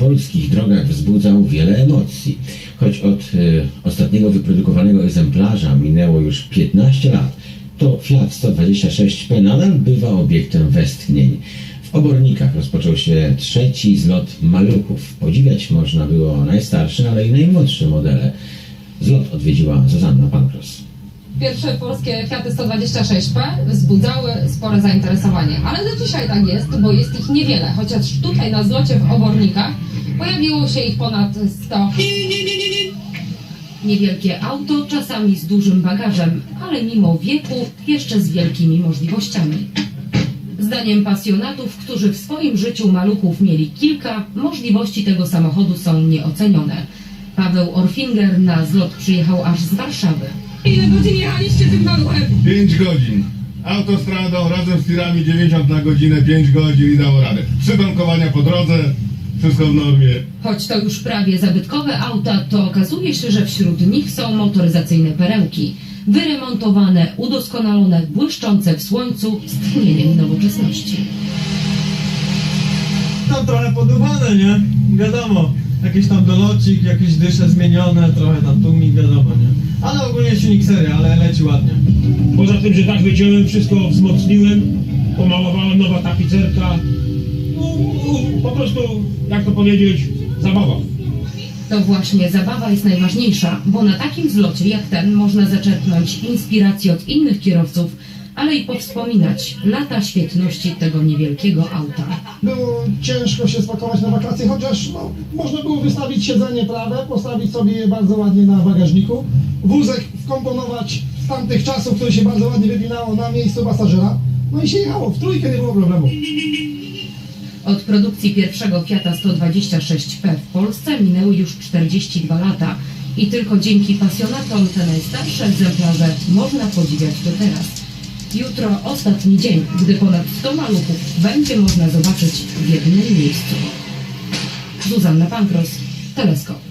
polskich drogach wzbudzał wiele emocji. Choć od y, ostatniego wyprodukowanego egzemplarza minęło już 15 lat, to Fiat 126P nadal bywa obiektem westchnień. W Obornikach rozpoczął się trzeci zlot maluchów. Podziwiać można było najstarsze, ale i najmłodsze modele. Zlot odwiedziła Zuzanna Pankros. Pierwsze polskie Fiaty 126P wzbudzały spore zainteresowanie, ale do dzisiaj tak jest, bo jest ich niewiele, chociaż tutaj na zlocie w Obornikach pojawiło się ich ponad 100. Niewielkie auto, czasami z dużym bagażem, ale mimo wieku jeszcze z wielkimi możliwościami. Zdaniem pasjonatów, którzy w swoim życiu maluchów mieli kilka, możliwości tego samochodu są nieocenione. Paweł Orfinger na zlot przyjechał aż z Warszawy. Ile godzin jechaliście tym maluchem? 5 godzin. Autostradą razem z tirami 90 na godzinę, 5 godzin i dało radę. Trzy tankowania po drodze, wszystko w normie. Choć to już prawie zabytkowe auta, to okazuje się, że wśród nich są motoryzacyjne perełki. Wyremontowane, udoskonalone, błyszczące w słońcu z tchnieniem nowoczesności. tam trochę podobane, nie? Wiadomo, jakiś tam dolocik, jakieś dysze zmienione, trochę tam tłumik, wiadomo, nie? Ale ogólnie silnik seria, ale leci ładnie. Poza tym, że tak wyciąłem, wszystko wzmocniłem, pomalowałem nowa tapicerka. Po prostu, jak to powiedzieć, zabawa. To właśnie zabawa jest najważniejsza, bo na takim zlocie jak ten można zaczerpnąć inspiracji od innych kierowców, ale i powspominać lata świetności tego niewielkiego auta. Było ciężko się spakować na wakacje, chociaż no, można było wystawić siedzenie prawe, postawić sobie je bardzo ładnie na bagażniku, wózek wkomponować z tamtych czasów, które się bardzo ładnie wypinało na miejscu pasażera, no i się jechało, w trójkę nie było problemu. Od produkcji pierwszego Fiata 126P w Polsce minęły już 42 lata i tylko dzięki pasjonatom te najstarsze egzemplarze można podziwiać do teraz. Jutro ostatni dzień, gdy ponad 100 maluchów będzie można zobaczyć w jednym miejscu. Zuzanna Pankros, Teleskop.